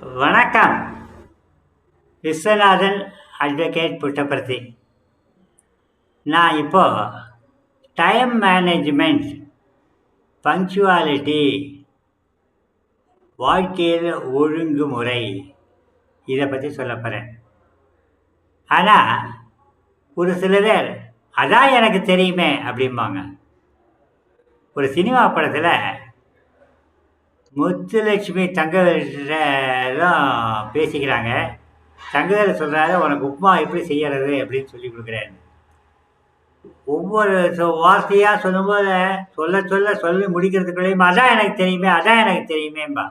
வணக்கம். விஸ்வநாதன் அட்வொகேட் புட்டபர்த்தி. நான் இப்போ டைம் மேனேஜ்மெண்ட் பங்க்சுவாலிட்டி வாழ்க்கையில் ஒழுங்குமுறை இதை பற்றி சொல்ல போகிறேன் ஆனால் ஒரு சில பேர் அதான் எனக்கு தெரியுமே அப்படிம்பாங்க. ஒரு சினிமா படத்தில் முத்துலட்சுமி தங்கவேலாம் பேசிக்கிறாங்க. தங்கவேல் சொல்கிறாரு உனக்கு உப்புமா எப்படி செய்யறது? அப்படின்னு சொல்லி கொடுக்குறாரு. ஒவ்வொரு வார்த்தையாக சொல்லும்போது சொல்ல சொல்ல சொல்லி முடிக்கிறதுக்குள்ளேயும் அதான் எனக்கு தெரியுமே அதான் எனக்கு தெரியுமேம்பா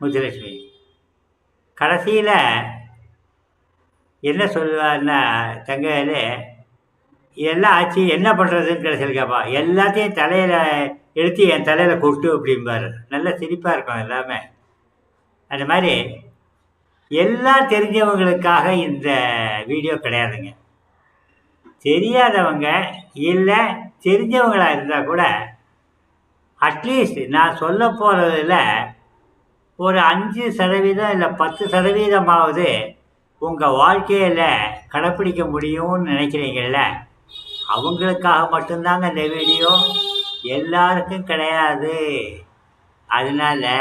முத்துலட்சுமி. கடைசியில் என்ன சொல்லுவார்னா தங்கவேலு எல்லாம் ஆச்சு என்ன பண்ணுறதுன்னு கடைசியில் கேட்பா எல்லாத்தையும் தலையில் எடுத்து என் தலையில் கொட்டு அப்படிம்பாரு நல்ல சிரிப்பாக இருக்கும் எல்லாமே. அந்த மாதிரி எல்லாம் தெரிஞ்சவங்களுக்காக இந்த வீடியோ கிடையாதுங்க. தெரியாதவங்க இல்லை தெரிஞ்சவங்களாக இருந்தால் கூட அட்லீஸ்ட் நான் சொல்ல போகிறதுல ஒரு அஞ்சு சதவீதம் இல்லை பத்து சதவீதமாவது உங்கள் வாழ்க்கையில் கடைப்பிடிக்க முடியும்னு நினைக்கிறீங்கள அவங்களுக்காக மட்டும்தாங்க இந்த வீடியோ. எல்லாருக்கும் கிடையாது. அதனால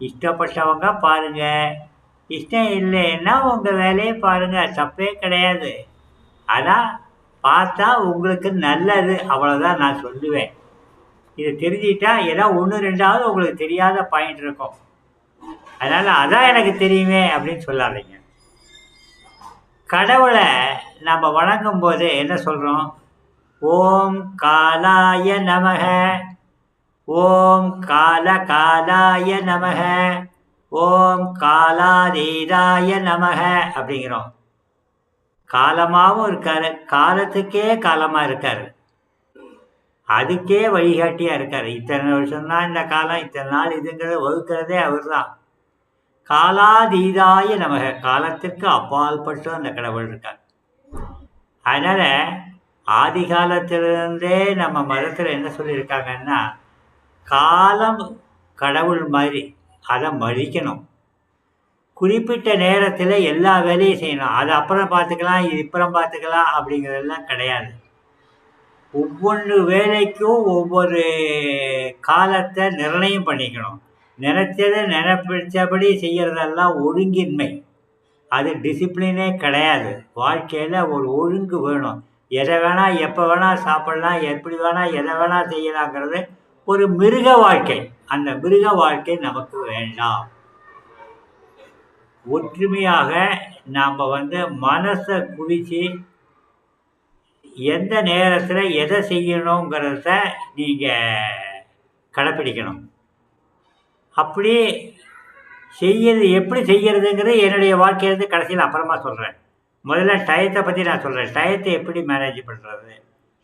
இஷ்டப்பட்டவங்க பாருங்க. இஷ்டம் இல்லைன்னா உங்கள் வேலையை பாருங்க. தப்பே கிடையாது. ஆனால் பார்த்தா உங்களுக்கு நல்லது. அவ்வளோதான் நான் சொல்லுவேன். இதை தெரிஞ்சிட்டா ஏதோ ஒன்று ரெண்டாவது உங்களுக்கு தெரியாத பாயிண்ட் இருக்கும். அதனால் அதான் எனக்கு தெரியுமே அப்படின்னு சொல்லாதீங்க. கடவுளை நம்ம வணங்கும் போது என்ன சொல்கிறோம் ஓம் காலாய நமக. ஓம் கால காலாய நமக. ஓம் காலாதீதாய நமக அப்படிங்கிறோம். காலமாகவும் இருக்காரு. காலத்துக்கே காலமாக இருக்காரு. அதுக்கே வழிகாட்டியாக இருக்காரு. இத்தனை வருஷம்தான் இந்த காலம் இத்தனை நாள் இதுங்கிறத வகுக்கிறதே அவர் தான் காலாதீதாய நமக. காலத்திற்கு அப்பால்பட்டு அந்த கடவுள் இருக்கார். அதனால் ஆதி காலத்திலிருந்தே நம்ம மதத்தில் என்ன சொல்லியிருக்காங்கன்னா காலம் கடவுள் மாதிரி அதை மதிக்கணும். குறிப்பிட்ட நேரத்தில் எல்லா வேலையும் செய்யணும். அது அப்புறம் பார்த்துக்கலாம் இது இப்புறம் பார்த்துக்கலாம் அப்படிங்கிறதெல்லாம் கிடையாது. ஒவ்வொன்று வேலைக்கும் ஒவ்வொரு காலத்தை நிர்ணயம் பண்ணிக்கணும். நினைச்சதை நினைப்பிடிச்சபடி செய்கிறதெல்லாம் ஒழுங்கின்மை. அது டிசிப்ளினே கிடையாது. வாழ்க்கையில் ஒரு ஒழுங்கு வேணும். எதை வேணால் எப்போ வேணால் சாப்பிடலாம் எப்படி வேணால் எதை வேணால் செய்யலாங்கிறது ஒரு மிருக வாழ்க்கை. அந்த மிருக வாழ்க்கை நமக்கு வேண்டாம். ஒற்றுமையாக நாம் வந்து மனசை குவிச்சு எந்த நேரத்தில் எதை செய்யணுங்கிறத நீங்கள் கடைப்பிடிக்கணும். அப்படி செய்யறது எப்படி செய்யறதுங்கிறது என்னுடைய வாழ்க்கையிலேருந்து கடைசியில் அப்புறமா சொல்கிறேன் முதல்ல டயத்தை பற்றி நான் சொல்கிறேன் டயத்தை எப்படி மேனேஜ் பண்ணுறது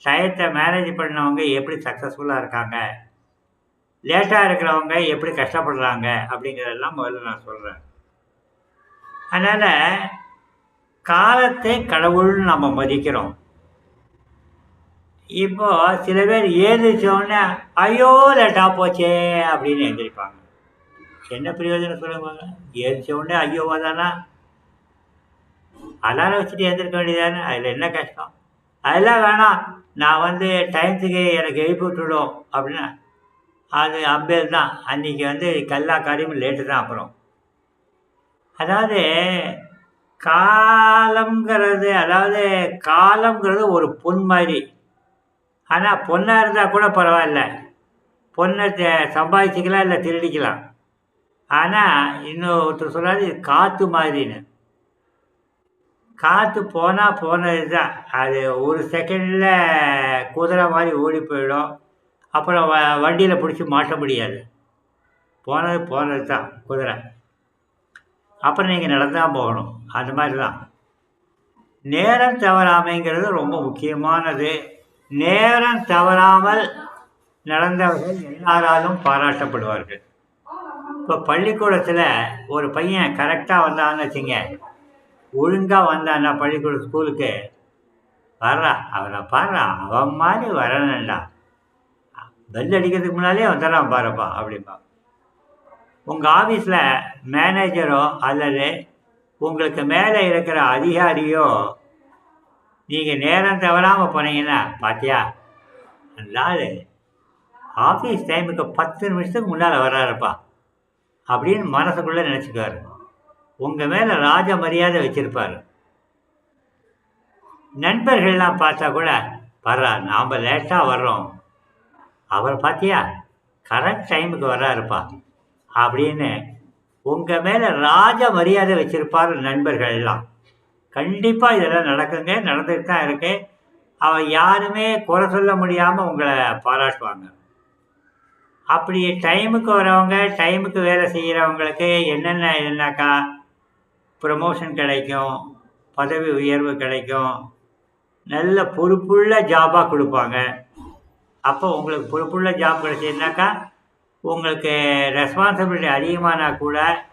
டயத்தை மேனேஜ் பண்ணவங்க எப்படி சக்ஸஸ்ஃபுல்லாக இருக்காங்க? லேட்டாக இருக்கிறவங்க எப்படி கஷ்டப்படுறாங்க? அப்படிங்கிறதெல்லாம் முதல்ல நான் சொல்கிறேன் அதனால் காலத்தை கடவுள்னு நம்ம மதிக்கிறோம். இப்போ சில பேர் ஏந்திரிச்சோடனே ஐயோ லேட்டாக போச்சே அப்படின்னு எழுந்திரிப்பாங்க. என்ன பிரயோஜனம் சொல்லுவாங்க ஏந்திரிச்ச ஐயோவா தானா அலாரம் வச்சுட்டு எழுந்திருக்க வேண்டியதானே அதில் என்ன கஷ்டம்? அதெல்லாம் வேணாம். நான் வந்து டைம்ஸுக்கு எனக்கு எழுப்பி விட்டுடும் அப்படின்னா அது அம்பேல் தான். அன்றைக்கி வந்து கல்லா காரியமும் லேட்டு தான் அப்புறம். அதாவது காலம்ங்கிறது அதாவது காலம்ங்கிறது ஒரு பொன் மாதிரி. ஆனால் பொண்ணாக இருந்தால் கூட பரவாயில்ல. பொண்ணை சம்பாதிச்சிக்கலாம் இல்லை திருடிக்கலாம். ஆனால் இன்னொருத்தர் சொல்கிறாரு இது காற்று மாதிரின்னு. காற்று போனால் போனது தான் அது ஒரு செகண்டில் குதிரை மாதிரி ஓடி போயிடும். அப்புறம் வ வண்டியில் பிடிச்சி மாட்ட முடியாது. போனது போனது தான் குதிரை. அப்புறம் நீங்கள் நடந்தால் போகணும். அந்த மாதிரி தான் நேரம் தவறாமைங்கிறது ரொம்ப முக்கியமானது. நேரம் தவறாமல் நடந்தவர்கள் எல்லாராலும் பாராட்டப்படுவார்கள். இப்போ பள்ளிக்கூடத்தில் ஒரு பையன் கரெக்டாக வந்தான்னு வச்சுங்க ஒழுங்காக வந்தான்னா பள்ளிக்கூட ஸ்கூலுக்கு? வர்றா. அவனை பாடுறா அவன் மாதிரி வரணும்டா. பெல் அடிக்கிறதுக்கு முன்னாலே வந்துடுறான் பாருப்பா அப்படிம்பா. உங்கள் ஆஃபீஸில் மேனேஜரோ அல்லது உங்களுக்கு மேலே இருக்கிற அதிகாரியோ நீங்கள் நேரம் தவறாமல் போனீங்கன்னா பாத்தியா? அந்த ஆஃபீஸ் டைமுக்கு பத்து நிமிஷத்துக்கு முன்னால் வர்றாருப்பா. அப்படின்னு மனசுக்குள்ளே நினச்சிக்குவார் உங்கள் மேலே ராஜ மரியாதை வச்சுருப்பார். நண்பர்கள்லாம் பார்த்தா கூட பரவா நாம் லேட்டாக வர்றோம். அவர் பார்த்தியா கரெக்ட் டைமுக்கு வர்றாருப்பா அப்படின்னு உங்கள் மேலே ராஜ மரியாதை வச்சுருப்பார் நண்பர்கள் எல்லாம் கண்டிப்பாக இதெல்லாம் நடக்குங்க நடந்துட்டு தான் இருக்கு. அவன் யாருமே குறை சொல்ல முடியாமல் உங்களை பாராட்டுவாங்க. அப்படி டைமுக்கு வரவங்க டைமுக்கு வேலை செய்கிறவங்களுக்கு என்னென்ன என்னக்கா ப்ரமோஷன் கிடைக்கும் பதவி உயர்வு கிடைக்கும். நல்ல பொறுப்புள்ள ஜாபாக கொடுப்பாங்க. அப்போ உங்களுக்கு பொறுப்புள்ள ஜாப் கிடைச்சதுனாக்கா உங்களுக்கு ரெஸ்பான்சிபிலிட்டி அதிகமானா கூட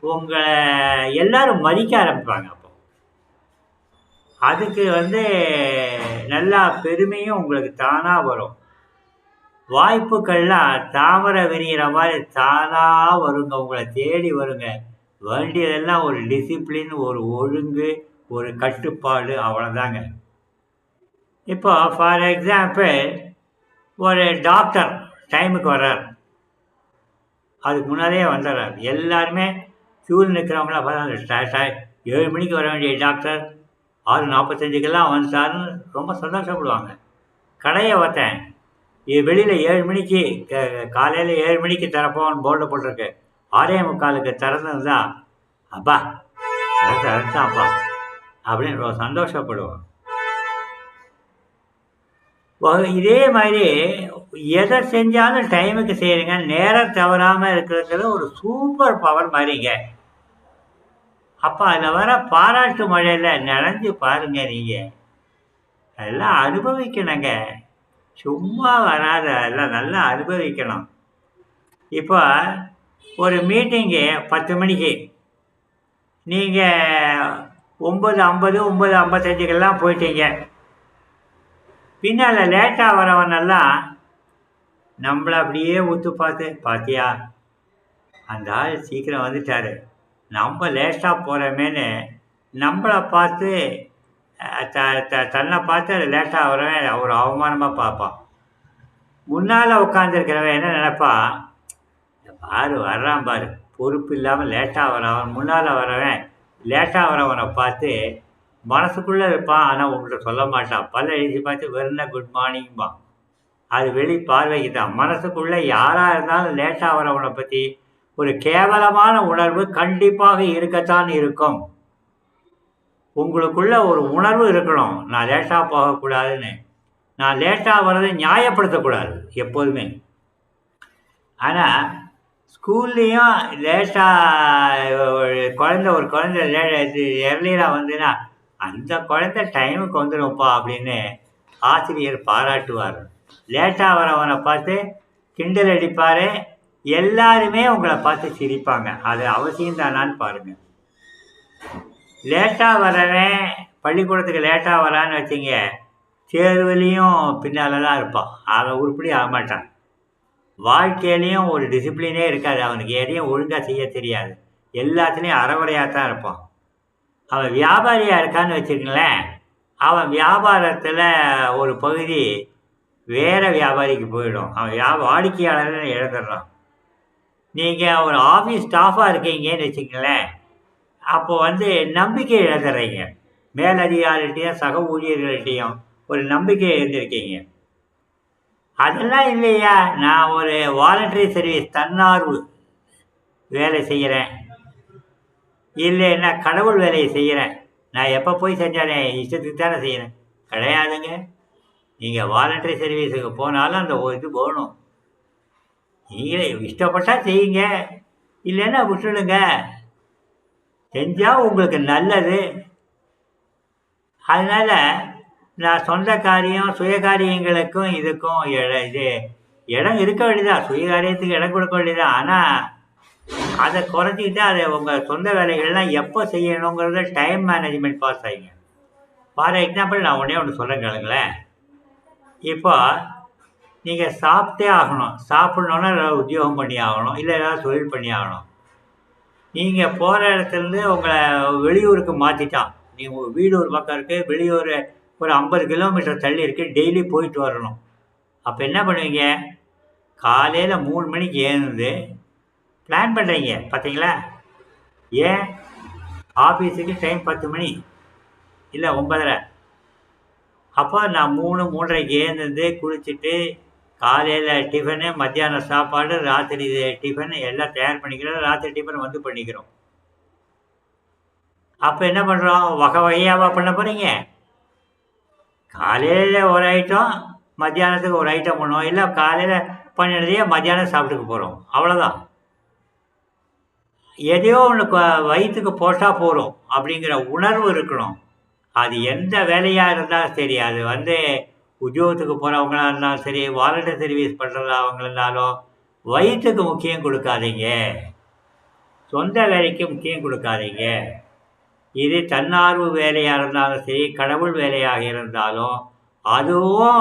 உங்களை எல்லாரும் மதிக்க ஆரம்பிப்பாங்க அப்போ. அதுக்கு வந்து நல்லா பெருமையும் உங்களுக்கு தானாக வரும். வாய்ப்புகள்லாம் தாமரை விரிகிற மாதிரி தானாக வருங்க. உங்களை தேடி வருங்க. வேண்டியதெல்லாம் ஒரு டிசிப்ளின் ஒரு ஒழுங்கு ஒரு கட்டுப்பாடு அவ்வளோதாங்க இப்போ ஃபார் எக்ஸாம்பிள் ஒரு டாக்டர் டைமுக்கு வர்றார். அதுக்கு முன்னாடியே வந்துடுறார். எல்லாருமே க்யூவில் நிற்கிறவங்களாம் பார்த்தா ஏழு மணிக்கு வர வேண்டிய டாக்டர் ஆறு நாற்பத்தஞ்சுக்கெல்லாம் வந்துட்டாருன்னு ரொம்ப சந்தோஷப்படுவாங்க. கடையை பார்த்தேன். இது வெளியில் ஏழு மணிக்கு காலையில் ஏழு மணிக்கு தரப்போன்னு போர்டு போட்டிருக்கு. ஆறே முக்காலுக்கு திறந்தது தான் அப்பா திறந்தாப்பா அப்படின்னு ரொம்ப சந்தோஷப்படுவோம் இதே மாதிரி எதை செஞ்சாலும் டைமுக்கு செய்கிறீங்க நேரம் தவறாமல் இருக்கிறதுல ஒரு சூப்பர் பவர் மாதிரிங்க. அப்போ அதில் வர பாராட்டு மழையில் நனைஞ்சு பாருங்க நீங்கள் அதெல்லாம் அனுபவிக்கணுங்க. சும்மா வராத அதெல்லாம் நல்லா அனுபவிக்கணும். இப்போ ஒரு மீட்டிங்கு பத்து மணிக்கு. நீங்கள் ஒம்பது ஐம்பது ஒம்பது ஐம்பத்தஞ்சுக்கெல்லாம் போயிட்டீங்க. பின்னால் லேட்டாக வரவனெல்லாம் நம்மளை அப்படியே ஊற்று பார்த்து பார்த்தியா அந்த ஆள் சீக்கிரம் வந்துட்டார். நம்ம லேட்டாக போகிறோமேனு நம்மளை பார்த்து த த தன்னை பார்த்து அது லேட்டாக வரவன் அவர் அவமானமாக பார்ப்பான். முன்னால் உட்காந்துருக்கிறவன் என்ன நினப்பா பாரு வர்றான் பாரு. பொறுப்பு இல்லாமல் லேட்டாக வரவன் முன்னால் வரவன் லேட்டாக வரவனை பார்த்து மனசுக்குள்ளே இருப்பான் ஆனால் உங்கள்கிட்ட சொல்ல மாட்டான். பல்ல எழுதி பார்த்து வெறும் குட் மார்னிங்பான் அது வெளி பார்வைக்கு தான். மனசுக்குள்ளே யாராக இருந்தாலும் லேட்டாக வரவனை பற்றி ஒரு கேவலமான உணர்வு கண்டிப்பாக இருக்கத்தான் இருக்கும். உங்களுக்குள்ள ஒரு உணர்வு இருக்கணும். நான் லேட்டாக போகக்கூடாதுன்னு. நான் லேட்டாக வர்றதை நியாயப்படுத்தக்கூடாது எப்போதுமே. ஆனால் ஸ்கூல்லேயும் லேட்டாக குழந்த ஒரு குழந்த லே இது எர்லியராக வந்துன்னா அந்த குழந்த டைமுக்கு வந்துடும்ப்பா அப்படின்னு ஆசிரியர் பாராட்டுவார். லேட்டாக வரவனை பார்த்து கிண்டல் அடிப்பார் எல்லாருமே உங்களை பார்த்து சிரிப்பாங்க. அது அவசியம்தானான்னு பாருங்கள் லேட்டாக வரவன் பள்ளிக்கூடத்துக்கு லேட்டாக வரான்னு வச்சிங்க தேர்வுலேயும் பின்னால் தான் இருப்பான். அவன் உருப்படி ஆக மாட்டான். வாழ்க்கையிலையும் ஒரு டிசிப்ளினே இருக்காது. அவனுக்கு எதையும் ஒழுங்காக செய்ய தெரியாது. எல்லாத்துலேயும் அறகுறையாக தான் இருப்பான். அவன் வியாபாரியாக இருக்கான்னு வச்சுக்கங்களேன். அவன் வியாபாரத்தில் ஒரு பகுதி வேறு வியாபாரிக்கு போயிடும். அவன் வியா வாடிக்கையாளர்னு இழந்துடுறான் நீங்கள் ஒரு ஆஃபீஸ் ஸ்டாஃபாக இருக்கீங்கன்னு வச்சுக்கங்களேன். அப்போ வந்து நம்பிக்கை இழந்துடுறீங்க. மேலதிகாரிகிட்டையும் சக ஊழியர்கள்ட்டையும் ஒரு நம்பிக்கை இருந்திருக்கீங்க. அதெல்லாம் இல்லையா? நான் ஒரு வாலண்டரி சர்வீஸ் தன்னார்வு வேலை செய்கிறேன் இல்லைன்னா கடவுள் வேலையை செய்கிறேன் நான் எப்போ போய் செஞ்சாலே இஷ்டத்துக்கு தானே செய்கிறேன் கிடையாதுங்க. நீங்கள் வாலண்டரி சர்வீஸுக்கு போனாலும் அந்த ஒரு இது போகணும். நீங்களே இஷ்டப்பட்டால் செய்யுங்க. இல்லைன்னா விட்டுடுங்க. செஞ்சால் உங்களுக்கு நல்லது. அதனால் நான் சொந்த காரியம் சுயகாரியங்களுக்கும் இதுக்கும் இது இடம் இருக்க வேண்டியதான் சுயகாரியத்துக்கு இடம் கொடுக்க வேண்டியதான் ஆனால் அதை குறைச்சிக்கிட்டு அதை உங்கள் சொந்த வேலைகள்லாம் எப்போ செய்யணுங்கிறத டைம் மேனேஜ்மெண்ட் பாஸ் ஆகிங்க ஃபார் எக்ஸாம்பிள் நான் உடனே ஒன்று சொல்கிறேன் கேளுங்களேன். இப்போ நீங்கள் சாப்பிட்டே ஆகணும். சாப்பிட்ணுன்னா ஏதாவது உத்தியோகம் பண்ணி ஆகணும். இல்லை ஏதாவது தொழில் பண்ணி ஆகணும். நீங்கள் போகிற இடத்துலேருந்து உங்களை வெளியூருக்கு மாற்றிட்டான் நீங்கள் வீடு ஒரு பக்கம் இருக்குது வெளியூர் ஒரு ஐம்பது கிலோமீட்டர் தள்ளி இருக்குது டெய்லி போயிட்டு வரணும். அப்போ என்ன பண்ணுவீங்க? காலையில் மூணு மணிக்கு ஏழுந்து பிளான் பண்ணுறீங்க பார்த்தீங்களா ஏன்? ஆஃபீஸுக்கு டைம் பத்து மணி இல்லை ஒன்பதரை. அப்போ நான் மூணு மூன்றரைக்கு ஏழுந்து குளிச்சுட்டு காலையில் டிஃபனு மத்தியானம் சாப்பாடு ராத்திரி டிஃபன் எல்லாம் தயார் பண்ணிக்கிறோம். ராத்திரி டிஃபன் வந்து பண்ணிக்கிறோம். அப்போ என்ன பண்ணுறோம் வகை வகையாக பண்ண போகிறீங்க காலையில் ஒரு ஐட்டம் மத்தியானத்துக்கு ஒரு ஐட்டம் பண்ணுவோம் இல்லை காலையில் பண்ணினதையே மத்தியானம் சாப்பிட்டுக்க போகிறோம் அவ்வளோதான் எதையோ ஒன்று வயிற்றுக்கு போட்டால் போகிறோம் அப்படிங்கிற உணர்வு இருக்கணும். அது எந்த வேலையாக இருந்தாலும் சரி அது வந்து உத்தியோகத்துக்கு போகிறவங்களா இருந்தாலும் சரி வாலண்டியர் சர்வீஸ் பண்ணுறதா அவங்க இருந்தாலும் வயிற்றுக்கு முக்கியம் கொடுக்காதீங்க. சொந்த வேலைக்கு முக்கியம் கொடுக்காதீங்க. இது தன்னார்வ வேலையாக இருந்தாலும் சரி கடவுள் வேலையாக இருந்தாலும் அதுவும்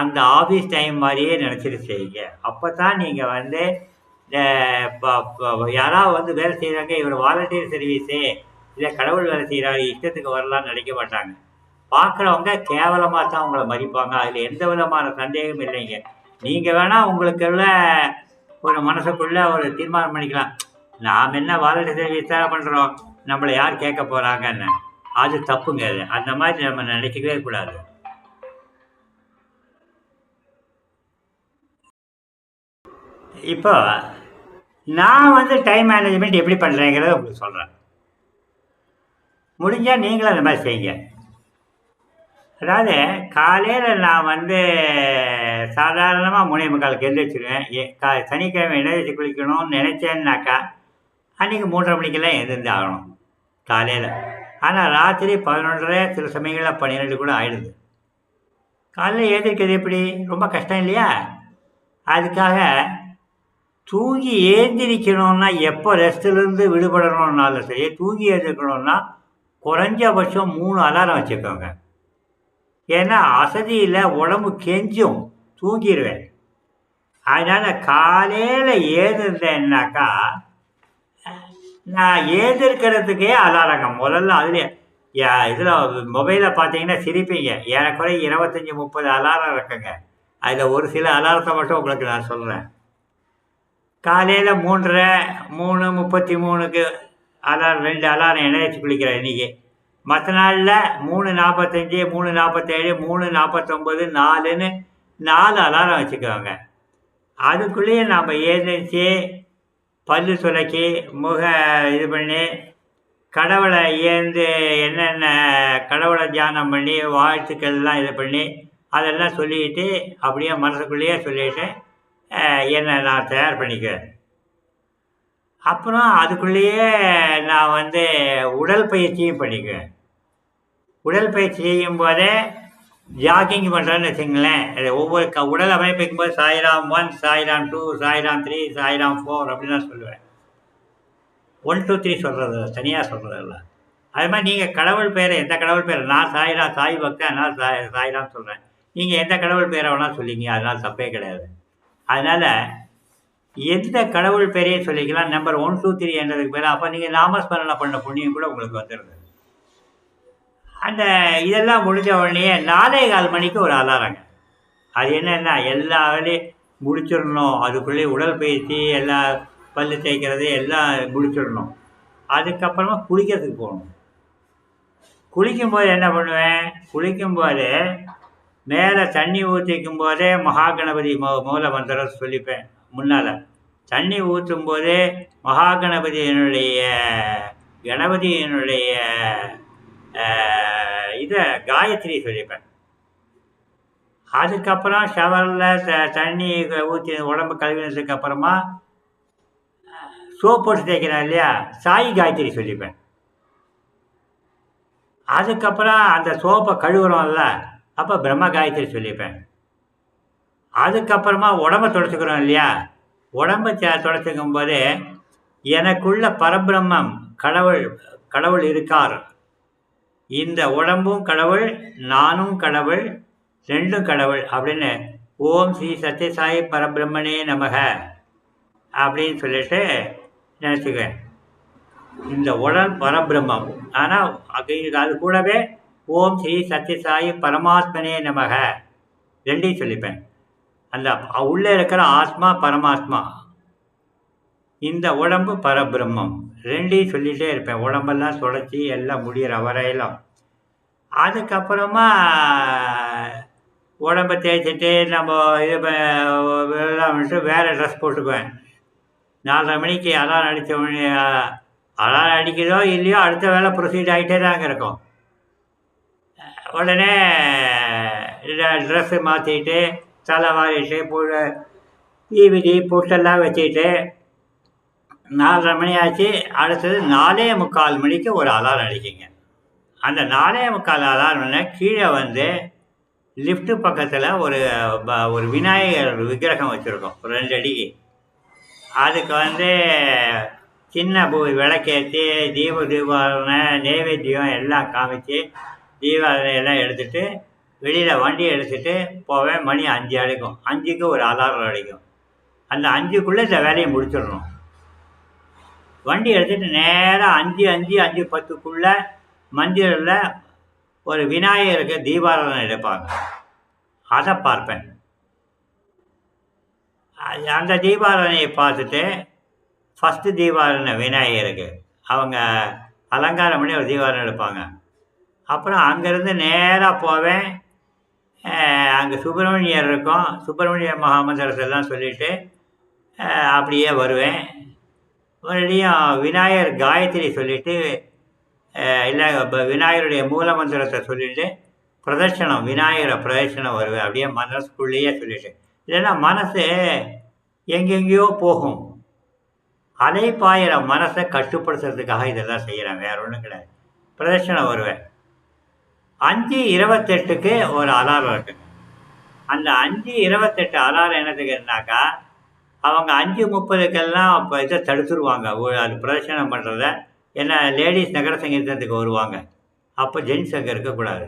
அந்த ஆஃபீஸ் டைம் மாதிரியே நினச்சிட்டு செய்யுங்க. அப்போ தான் நீங்கள் வந்து யாராவது வந்து வேலை செய்கிறாங்க இவர் வாலண்டியர் சர்வீஸு இல்லை கடவுள் வேலை செய்கிறாரு இஷ்டத்துக்கு வரலாம்னு நினைக்க மாட்டாங்க. பார்க்குறவங்க கேவலமாக தான் உங்களை மதிப்பாங்க. அதில் எந்த விதமான சந்தேகமும் இல்லைங்க. நீங்கள் வேணால் உங்களுக்குள்ள ஒரு மனசுக்குள்ளே ஒரு தீர்மானம் பண்ணிக்கலாம். நாம் என்ன வாலண்டியர் சர்வீஸ் தான் பண்ணுறோம் நம்மளை யார் கேட்க போகிறாங்கன்னு அது தப்புங்க அது. அந்த மாதிரி நம்ம நினைக்கவே கூடாது. இப்போ நான் வந்து டைம் மேனேஜ்மெண்ட் எப்படி பண்ணுறேங்கிறத உங்களுக்கு சொல்கிறேன் முடிஞ்சால் நீங்களும் அந்த மாதிரி செய்யுங்க. அதாவது காலையில் நான் வந்து சாதாரணமாக மூணே முக்காலுக்கு எழுந்திரிச்சிருவேன். ஏ கா சனிக்கிழமை எழுந்திரிச்சு குளிக்கணும்னு நினச்சேன்னாக்கா அன்றைக்கி மூன்றரை மணிக்கெல்லாம் எழுந்திருந்து ஆகணும் காலையில். ஆனால் ராத்திரி பதினொன்றரை சில சமயங்களில் பன்னிரெண்டு கூட ஆயிடுது. காலையில் எழுந்திரிக்கிறது எப்படி? ரொம்ப கஷ்டம் இல்லையா? அதுக்காக தூங்கி ஏந்திரிக்கணும்னா எப்போ ரெஸ்ட்லேருந்து விடுபடணும்னாலும் சரி தூங்கி எழுந்திருக்கணும்னா குறைஞ்சபட்சம் மூணு அலாரம் வச்சுக்கோங்க. ஏன்னா அசதியில் உடம்பு கெஞ்சும் தூங்கிடுவேன் அதனால் காலையில் ஏந்திருந்தேன்னாக்கா நான் ஏந்திருக்கிறதுக்கே அலாரங்க முதல்ல அதுலேயே இதில் மொபைலில் பார்த்தீங்கன்னா சிரிப்பீங்க. ஏறக்குறைய இருபத்தஞ்சி முப்பது அலாரம் இருக்குங்க. அதில் ஒரு சில அலாரத்தை மட்டும் உங்களுக்கு நான் சொல்கிறேன் காலையில் மூன்றரை மூணு முப்பத்தி மூணுக்கு அலாரம் ரெண்டு அலாரம் எண்ணெய் குளிக்கிறேன் இன்றைக்கி மற்ற நாளில் மூணு நாற்பத்தஞ்சி மூணு நாற்பத்தேழு மூணு நாற்பத்தொம்பது நாலுன்னு நாலு அலாரம் வச்சுக்கோங்க. அதுக்குள்ளேயே நாம் ஏந்திரிச்சு பல்லு சுலக்கி முக இது பண்ணி கடவுளை இயந்து என்னென்ன கடவுளை தியானம் பண்ணி வாழ்த்துக்கள்லாம் இது பண்ணி அதெல்லாம் சொல்லிக்கிட்டு அப்படியே மனசுக்குள்ளேயே சொல்லிவிட்டு என்னை நான் தயார் பண்ணிக்குவேன். அப்புறம் அதுக்குள்ளேயே நான் வந்து உடற்பயிற்சியும் பண்ணிக்குவேன். உடற்பயிற்சி செய்யும் போதே ஜாக்கிங் பண்ணுறேன்னு வச்சுங்களேன் அது ஒவ்வொரு க உடல் அமைப்புக்கும் போது Sairam one Sairam two Sairam three Sairam four அப்படின்னு தான் சொல்லுவேன். ஒன் டூ த்ரீ சொல்கிறது தனியாக சொல்கிறதில்ல அது மாதிரி நீங்கள் கடவுள் பேரை எந்த கடவுள் பேர் நான் சாய்ரா சாய் பக்தன் நான் சாய் சாய்ராம் சொல்கிறேன் நீங்கள் எந்த கடவுள் பேரை வேணால் சொல்லிங்க அதனால் தப்பே கிடையாது. அதனால் எந்த கடவுள் பேரையும் சொல்லிக்கலாம். நம்பர் ஒன் டூ த்ரீ என்றதுக்கு பேர் அப்போ நீங்கள் நாமஸ்மரணம் பண்ண புண்ணியம் கூட உங்களுக்கு வந்துடுது அந்த இதெல்லாம் முடிஞ்ச உடனே நாலே கால் மணிக்கு ஒரு அலாரங்க அது என்னென்னா எல்லா வேலையும் முடிச்சிடணும். அதுக்குள்ளே உடற்பயிற்சி எல்லா பல்லு தேய்க்கிறது எல்லாம் முடிச்சிடணும். அதுக்கப்புறமா குளிக்கிறதுக்கு போகணும். குளிக்கும்போது என்ன பண்ணுவேன்? குளிக்கும்போது மேலே தண்ணி ஊற்றிக்கும் போதே மகா கணபதி மூ மூல மந்திரம் சொல்லிப்பேன் முன்னால். தண்ணி ஊற்றும் போதே மகா கணபதியினுடைய கணபதியினுடைய இதை காயத்ரி சொல்லிப்பேன் அதுக்கப்புறம் ஷவரில் த தண்ணி ஊற்றி உடம்பு கழுவினதுக்கு அப்புறமா சோப் போட்டு தேய்க்கிறேன் இல்லையா? சாய் காயத்ரி சொல்லிப்பேன் அதுக்கப்புறம் அந்த சோப்பை கழுவுறோம்ல அப்போ பிரம்ம காயத்ரி சொல்லிப்பேன் அதுக்கப்புறமா உடம்பை தொடச்சிக்கிறோம் இல்லையா? உடம்பை தொடச்சிக்கும் போது எனக்குள்ள பரபிரம்மம் கடவுள் கடவுள் இருக்கார். இந்த உடம்பும் கடவுள் நானும் கடவுள் ரெண்டும் கடவுள் அப்படின்னு ஓம் ஸ்ரீ சத்யசாயி பரபிரம்மனே நமக அப்படின்னு சொல்லிட்டு நினச்சிக்குவேன். இந்த உடல் பரபிரம்மம். ஆனால் அது கூடவே ஓம் ஸ்ரீ சத்யசாயி பரமாத்மனே நமக. ரெண்டையும் சொல்லிப்பேன். அந்த உள்ளே இருக்கிற ஆத்மா பரமாத்மா. இந்த உடம்பு பரபிரம்மம். ரெண்டையும் சொல்லிகிட்டே இருப்பேன். உடம்பெல்லாம் தொடச்சி எல்லாம் முடிகிற வரையிலும் அதுக்கப்புறமா உடம்பை தேய்ச்சிட்டு நம்ம இது வந்துட்டு வேறு ட்ரெஸ் போட்டுக்குவேன். நாலரை மணிக்கு அலாரம் அடித்த மணி அலாரம் அடிக்குதோ இல்லையோ அடுத்த வேலை ப்ரொசீட் ஆகிட்டே தாங்க இருக்கும். உடனே ட்ரெஸ்ஸு மாற்றிட்டு தலை வாரிட்டு பூ டிவிடி புட்டெல்லாம் வச்சுக்கிட்டு நாலரை மணி ஆச்சு. அடுத்தது நாலே முக்கால் மணிக்கு ஒரு அலாரம் அடிக்குங்க. அந்த நாலே முக்கால் அலாரம்னா கீழே வந்து லிஃப்ட்டு பக்கத்தில் ஒரு ஒரு விநாயகர் விக்கிரகம் வச்சுருக்கோம். ஒரு ரெண்டு அடிக்கு அதுக்கு வந்து சின்ன பூ விளக்கேற்றி தீப தீபாவளை நைவேத்தியம் எல்லாம் காமிச்சு தீபாவளி எல்லாம் எடுத்துகிட்டு வெளியில் வண்டி எடுத்துகிட்டு போவேன். மணி அஞ்சு அடிக்கும். அஞ்சுக்கு ஒரு அலாரம் அடிக்கும். அந்த அஞ்சுக்குள்ளே இந்த வேலையை முடிச்சிடணும். வண்டி எடுத்துகிட்டு நேராக அஞ்சு அஞ்சு அஞ்சு பத்துக்குள்ளே மஞ்சளில் ஒரு விநாயகருக்கு தீபாராதனை எடுப்பாங்க. அதை பார்ப்பேன். அந்த தீபாராதனையை பார்த்துட்டு ஃபஸ்ட்டு தீபாராதனை விநாயகருக்கு. அவங்க அலங்காரம் பண்ணி ஒரு தீபாராதனை எடுப்பாங்க. அப்புறம் அங்கேருந்து நேராக போவேன். அங்கே சுப்பிரமணியர் இருக்கும். சுப்பிரமணிய மகாமந்திரத்தெல்லாம் சொல்லிவிட்டு அப்படியே வருவேன். மறுபடியும் விநாயகர் காயத்ரி சொல்லிவிட்டு இல்லை விநாயகருடைய மூல மந்திரத்தை சொல்லிவிட்டு பிரதர்ஷனம் விநாயகரை பிரதர்ஷனம் வருவேன் அப்படியே மனசுக்குள்ளேயே சொல்லிவிட்டு இல்லைன்னா மனசு எங்கெங்கேயோ போகும். அலை பாயிற மனசை கட்டுப்படுத்துறதுக்காக இதெல்லாம் செய்கிறேன் வேற ஒன்றும் கிடையாது. பிரதர்ஷனம் வருவேன் அஞ்சு இருபத்தெட்டுக்கு ஒரு அலாரம் இருக்குங்க. அந்த அஞ்சு இருபத்தெட்டு அலாரம் என்னதுக்குனாக்கா அவங்க அஞ்சு முப்பதுக்கெல்லாம் இப்போ இதை தடுத்துருவாங்க. அது பிரதர்ஷனம் பண்ணுறத ஏன்னா லேடிஸ் நகர சங்கீதத்துக்கு வருவாங்க. அப்போ ஜென்ஸ் அங்கே இருக்கக்கூடாது.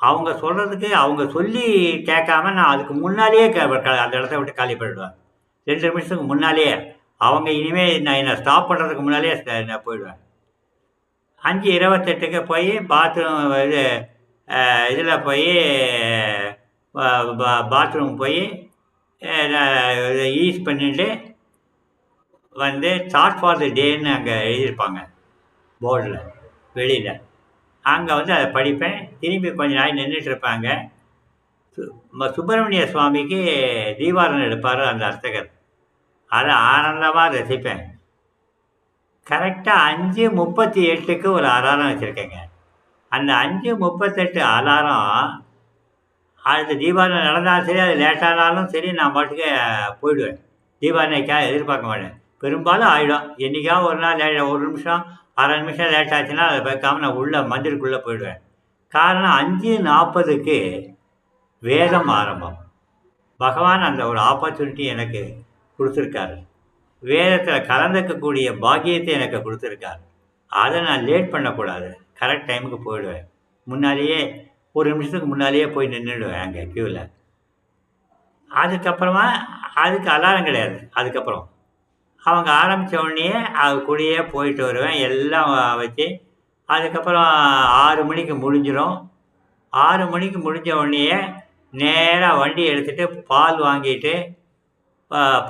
அவங்க சொல்கிறதுக்கு அவங்க சொல்லி கேட்காம நான் அதுக்கு முன்னாலேயே அந்த இடத்த விட்டு காலி பண்ணிடுவேன். ரெண்டு நிமிஷத்துக்கு முன்னாலேயே அவங்க இனிமேல் நான் என்னை ஸ்டாப் பண்ணுறதுக்கு முன்னாலேயே நான் போயிடுவேன். அஞ்சு இருபத்தெட்டுக்கு போய் பாத்ரூம் இது இதில் போய் பாத்ரூம் போய் யூஸ் பண்ணிவிட்டு வந்து தாட் ஃபார் த டேன்னு அங்கே எழுதியிருப்பாங்க. போர்டில் வெளியில். அங்கே வந்து அதை படிப்பேன். திரும்பி கொஞ்ச நாள் நின்றுட்டுருப்பாங்க சு சுப்பிரமணிய சுவாமிக்கு தீபாரணம் எடுப்பார் அந்த அர்த்தகர். அதை ஆனந்தமாக ரசிப்பேன். கரெக்டாக அஞ்சு முப்பத்தி எட்டுக்கு ஒரு அலாரம் வச்சுருக்கேங்க. அந்த அஞ்சு முப்பத்தெட்டு அலாரம் அடுத்த தீபாவளி நடந்தாலும் சரி அது லேட்டானாலும் சரி நான் பாட்டுக்கு போயிடுவேன். தீபாவளிக்காக எதிர்பார்க்க மாட்டேன். பெரும்பாலும் ஆகிடும் என்றைக்காவது ஒரு நாள் லேட் ஒரு நிமிஷம் அரை நிமிஷம் லேட் ஆச்சுன்னா அதை பார்க்காம நான் உள்ளே மந்திருக்குள்ளே போயிடுவேன். காரணம் அஞ்சு நாற்பதுக்கு வேதம் ஆரம்பம். பகவான் அந்த ஒரு ஆப்பர்ச்சுனிட்டி எனக்கு கொடுத்துருக்காரு. வேதத்தில் கலந்துக்கக்கூடிய பாக்கியத்தை எனக்கு கொடுத்துருக்காரு. அதை நான் லேட் பண்ணக்கூடாது. கரெக்ட் டைமுக்கு போயிடுவேன். முன்னாலேயே ஒரு நிமிஷத்துக்கு முன்னாலேயே போய் நின்றுடுவேன் அங்கே க்யூவில் அதுக்கப்புறமா அதுக்கு அலாரம் கிடையாது. அதுக்கப்புறம் அவங்க ஆரம்பித்த உடனே அது கூடயே போயிட்டு வருவேன். எல்லாம் வச்சு அதுக்கப்புறம் ஆறு மணிக்கு முடிஞ்சிடும் ஆறு மணிக்கு முடிஞ்ச உடனேயே நேராக வண்டி எடுத்துகிட்டு பால் வாங்கிட்டு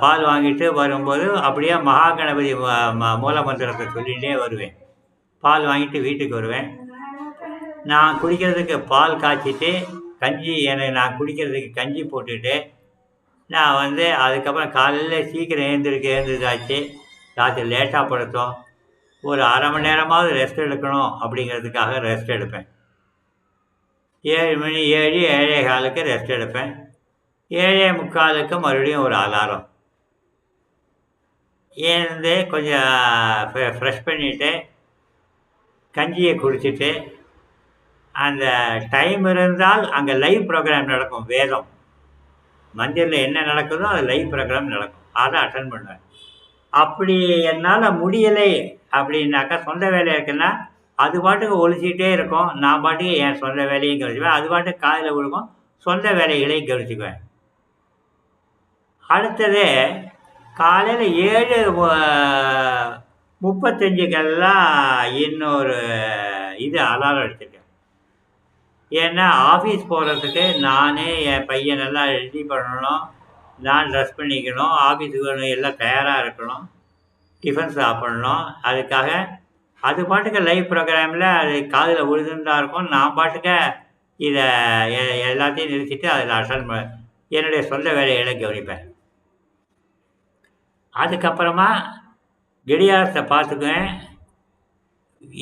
பால் வாங்கிட்டு வரும்போது அப்படியே மகா கணபதி மூல மந்திரத்தை சொல்லிகிட்டே வருவேன். பால் வாங்கிட்டு வீட்டுக்கு வருவேன். நான் குடிக்கிறதுக்கு பால் காய்ச்சிட்டு கஞ்சி எனக்கு நான் குடிக்கிறதுக்கு கஞ்சி போட்டுட்டு நான் வந்து அதுக்கப்புறம் காலையில் சீக்கிரம் எழுந்திருக்க எழுந்திருக்காச்சு ராத்திரி லேட்டாக படுத்தோம். ஒரு அரை மணி நேரமாவது ரெஸ்ட் எடுக்கணும் அப்படிங்கிறதுக்காக ரெஸ்ட் எடுப்பேன். ஏழு மணி ஏழு ஏழே காலுக்கு ரெஸ்ட் எடுப்பேன். ஏழே முக்காலுக்கு மறுபடியும் ஒரு அலாரம். ஏந்து கொஞ்சம் ஃப்ரெஷ் பண்ணிவிட்டு கஞ்சியை குடிச்சிட்டு அந்த டைம் இருந்தால் அங்கே லைவ் ப்ரோக்ராம் நடக்கும் வேதம். மஞ்சளில் என்ன நடக்குதோ அது லைவ் ப்ரோக்ராம் நடக்கும். அதை அட்டன் பண்ணுவேன். அப்படி என்னால் முடியலை அப்படின்னாக்கா சொந்த வேலை இருக்குன்னா அது பாட்டுக்கு ஒழிச்சிக்கிட்டே இருக்கும். நான் பாட்டுக்கு என் சொந்த வேலையும் கவனிச்சுக்குவேன் அது பாட்டுக்கு காதில் விழுக்கும் சொந்த வேலைகளையும் கவனிச்சுக்குவேன் அடுத்தது காலையில் ஏழு முப்பத்தஞ்சுக்கெல்லாம் இன்னொரு இது அலாரம் அடிச்சிருக்கேன். ஏன்னா ஆஃபீஸ் போகிறதுக்கு நானே என் பையன் நல்லா ரெடி பண்ணணும். நான் ட்ரெஸ் பண்ணிக்கணும். ஆஃபீஸுக்கு எல்லாம் தயாராக இருக்கணும். டிஃபன் சாப்பிடணும். அதுக்காக அது பாட்டுக்கு லைவ் ப்ரோக்ராமில் அது காதில் தான் இருக்கும். நான் பாட்டுக்கு இதை எ- எல்லாத்தையும் நிறுத்திட்டு அதில் அட்டன் பண்ண என்னுடைய சொந்த வேலைகளை கவனிப்பேன். அதுக்கப்புறமா கிடியாரத்தை பார்த்துக்குவேன்.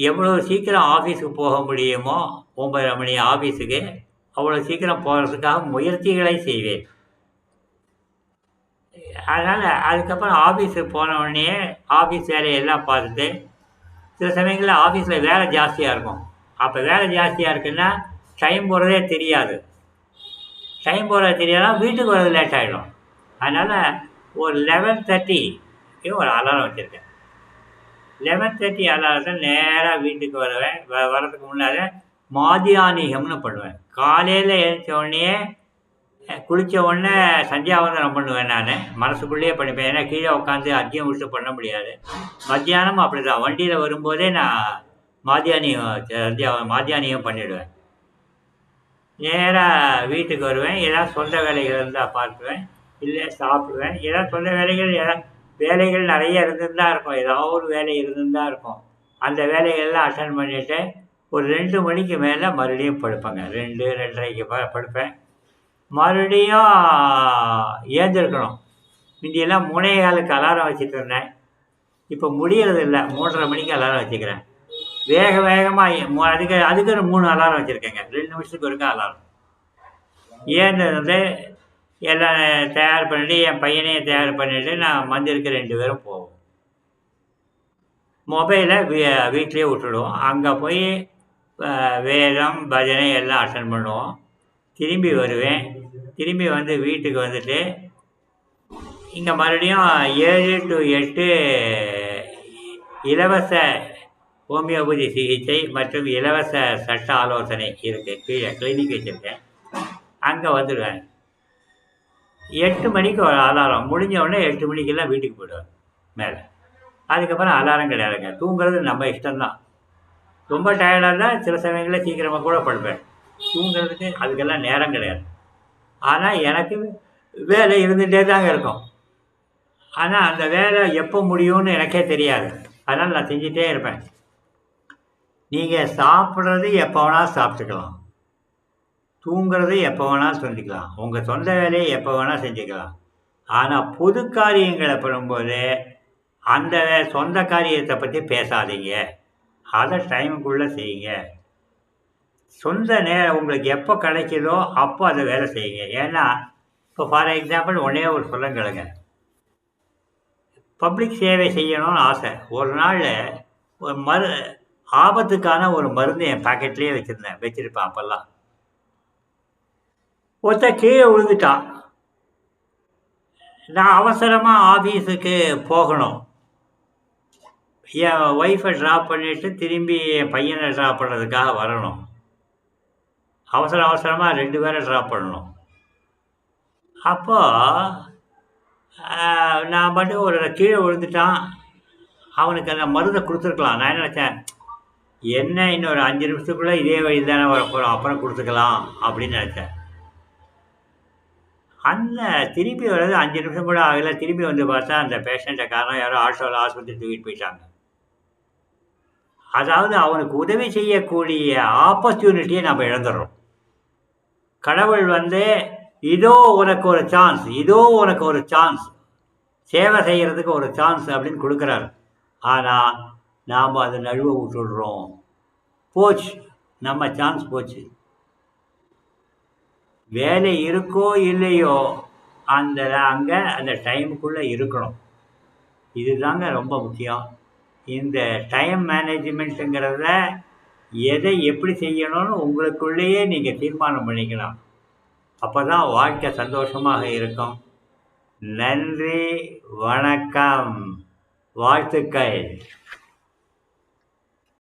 எவ்வளோ சீக்கிரம் ஆஃபீஸுக்கு போக முடியுமோ ஒன்பதரை மணி ஆஃபீஸுக்கு அவ்வளோ சீக்கிரம் போகிறதுக்காக முயற்சிகளை செய்வேன். அதனால் அதுக்கப்புறம் ஆஃபீஸுக்கு போனவுடனே ஆஃபீஸ் வேலையெல்லாம் பார்த்துட்டு சில சமயங்களில் ஆஃபீஸில் வேலை ஜாஸ்தியாக இருக்கும். அப்போ வேலை ஜாஸ்தியாக இருக்குன்னா டைம் போகிறதே தெரியாது. டைம் போகிறது தெரியாதான் வீட்டுக்கு வர்றது லேட் ஆகிடும் அதனால் ஒரு லெவன் தேர்ட்டி ஒரு அலாரம் வச்சுருக்கேன். லெவன் தேர்ட்டி அலாரத்தில் நேராக வீட்டுக்கு வருவேன். வ வரதுக்கு முன்னால் மாதியானிகம்னு பண்ணுவேன். காலையில் எழுந்த உடனே குளித்த உடனே சந்தியாவந்தனம் பண்ணுவேன் நான். மனசுக்குள்ளேயே பண்ணிப்பேன். ஏன்னா கீழே உட்காந்து அத்தியம் விட்டு பண்ண முடியாது. மத்தியானம் அப்படி தான் வண்டியில் வரும்போதே நான் மாதியானியம் சந்தியா மாதியானியம் பண்ணிவிடுவேன் நேராக வீட்டுக்கு வருவேன். ஏதாவது சொந்த வேலைகள் இருந்தால் பார்த்துவேன். இல்லை சாப்பிடுவேன். ஏதாவது சொந்த வேலைகள் ஏதாவது வேலைகள் நிறைய இருந்துன்னு தான் இருக்கும். ஏதாவது ஒரு வேலை இருந்துன்னு தான் இருக்கும். அந்த வேலைகள்லாம் அட்டன் பண்ணிவிட்டு ஒரு ரெண்டு மணிக்கு மேலே மறுபடியும் படுப்பேங்க. ரெண்டு ரெண்டரைக்கு ப படுப்பேன். மறுபடியும் ஏந்திருக்கணும். முந்தியெல்லாம் மூணே காலுக்கு அலாரம் வச்சுட்டு இருந்தேன். இப்போ முடியறது இல்லை மூன்றரை மணிக்கு அலாரம் வச்சுக்கிறேன். வேக வேகமாக அதுக்கு அதுக்கு ஒரு மூணு அலாரம் வச்சுருக்கேங்க. ரெண்டு நிமிஷத்துக்கு ஒருக்கா அலாரம். ஏன்னு வந்து எல்லாம் தயார் பண்ணிட்டு என் பையனையும் தயார் பண்ணிட்டு நான் மந்திருக்கு ரெண்டு பேரும் போவோம். மொபைலை வீ வீட்லேயே விட்டுடுவோம். அங்கே போய் வேதம் பஜனை எல்லாம் அட்டன் பண்ணுவோம். திரும்பி வருவேன். திரும்பி வந்து வீட்டுக்கு வந்துட்டு இங்கே மறுபடியும் ஏழு டு எட்டு இலவச ஹோமியோபதி சிகிச்சை மற்றும் இலவச சட்ட ஆலோசனை இருக்குது கீழே கிளினிக் வச்சுருக்கேன். அங்கே வந்துடுவேன். எட்டு மணிக்கு ஒரு அலாரம் முடிஞ்ச உடனே எட்டு மணிக்கெல்லாம் வீட்டுக்கு போயிடுவேன் மேலே. அதுக்கப்புறம் அலாரம் கிடையாதுங்க. தூங்குறது நம்ம இஷ்டம்தான். ரொம்ப டயர்டாக இருந்தால் சில சமயங்களில் சீக்கிரமாக கூட படுப்பேன். தூங்குறதுக்கு அதுக்கெல்லாம் நேரம் கிடையாது. ஆனால் எனக்கு வேலை இருந்துகிட்டே தாங்க இருக்கும். ஆனால் அந்த வேலை எப்போ முடியும்னு எனக்கே தெரியாது. அதனால் நான் செஞ்சிட்டே இருப்பேன். நீங்கள் சாப்பிட்றது எப்போ வேணால் சாப்பிட்டுக்கலாம். தூங்குறது எப்போ வேணாலும் செஞ்சுக்கலாம் உங்கள் சொந்த வேலையை எப்போ வேணால் செஞ்சுக்கலாம். ஆனால் பொது காரியங்களை பண்ணும்போது அந்த வே- சொந்த காரியத்தை பற்றி பேசாதீங்க. அதை டைமுக்குள்ளே செய்யுங்க. சொந்த நேரம் உங்களுக்கு எப்போ கிடைக்குதோ அப்போ அதை வேலை செய்யுங்க. ஏன்னா இப்போ ஃபார் எக்ஸாம்பிள் ஒன்றே ஒரு சொல்லுங்களுங்க பப்ளிக் சேவை செய்யணும்னு ஆசை. ஒரு நாள் ஒரு மரு ஆபத்துக்கான ஒரு மருந்து என் பாக்கெட்லேயே வச்சுருந்தேன். வச்சுருப்பேன் அப்போல்லாம். ஒருத்தன் கீழே விழுந்துட்டான் நான் அவசரமாக ஆஃபீஸுக்கு போகணும். என் ஒய்ஃபை ட்ராப் பண்ணிவிட்டு திரும்பி என் பையனை ட்ராப் பண்ணுறதுக்காக வரணும். அவசர அவசரமாக ரெண்டு பேரை ட்ராப் பண்ணணும். அப்போது நான் மட்டும் ஒரு கீழே விழுந்துட்டான். அவனுக்கு அந்த மருந்தை கொடுத்துருக்கலாம். நான் என்ன நினச்சேன் என்ன இன்னொரு அஞ்சு நிமிஷத்துக்குள்ளே இதே வழி தானே வரப்போகிறோம் அப்புறம் கொடுத்துக்கலாம் அப்படின்னு நினச்சேன். அந்த திருப்பி வர்றது அஞ்சு நிமிஷம் கூட ஆகலை. திருப்பி வந்து பார்த்தா அந்த பேஷண்ட்டை காரணம் யாரோ ஆட்டோவில் ஆஸ்பத்திரி தூக்கிட்டு போயிட்டாங்க. அதாவது அவனுக்கு உதவி செய்யக்கூடிய ஆப்பர்ச்சுனிட்டியை நம்ம இழந்துடுறோம். கடவுள் வந்து இதோ உனக்கு ஒரு சான்ஸ் இதோ உனக்கு ஒரு சான்ஸ் சேவை செய்கிறதுக்கு ஒரு சான்ஸ் அப்படின்னு கொடுக்குறாரு. ஆனால் நாம் அதை நழுவ விட்டுடுறோம். போச்சு. நம்ம சான்ஸ் போச்சு. வேலை இருக்கோ இல்லையோ அந்த அங்கே அந்த டைமுக்குள்ளே இருக்கணும். இதுதாங்க ரொம்ப முக்கியம். இந்த டைம் மேனேஜ்மெண்ட்டுங்கிறத எதை எப்படி செய்யணும்னு உங்களுக்குள்ளேயே நீங்கள் தீர்மானம் பண்ணிக்கலாம். அப்போ தான் வாழ்க்கை சந்தோஷமாக இருக்கும். நன்றி வணக்கம் வாழ்த்துக்கள்.